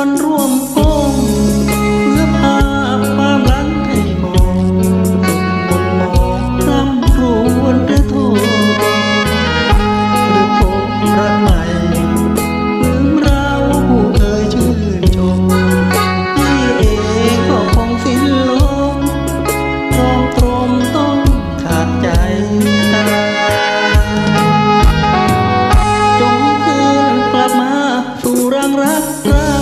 อนร่วมก้มเพื่อภาพความรังให้มองตกบนหมอกคร่ำครวญหรือโทษหรือพบรักใหม่เลืมเราผู้เคยชื่นชมที่เองก็คงสิ้นลมตรองตรมต้องขาดใจตาจงคืนกลับมาสู่รังรักเรา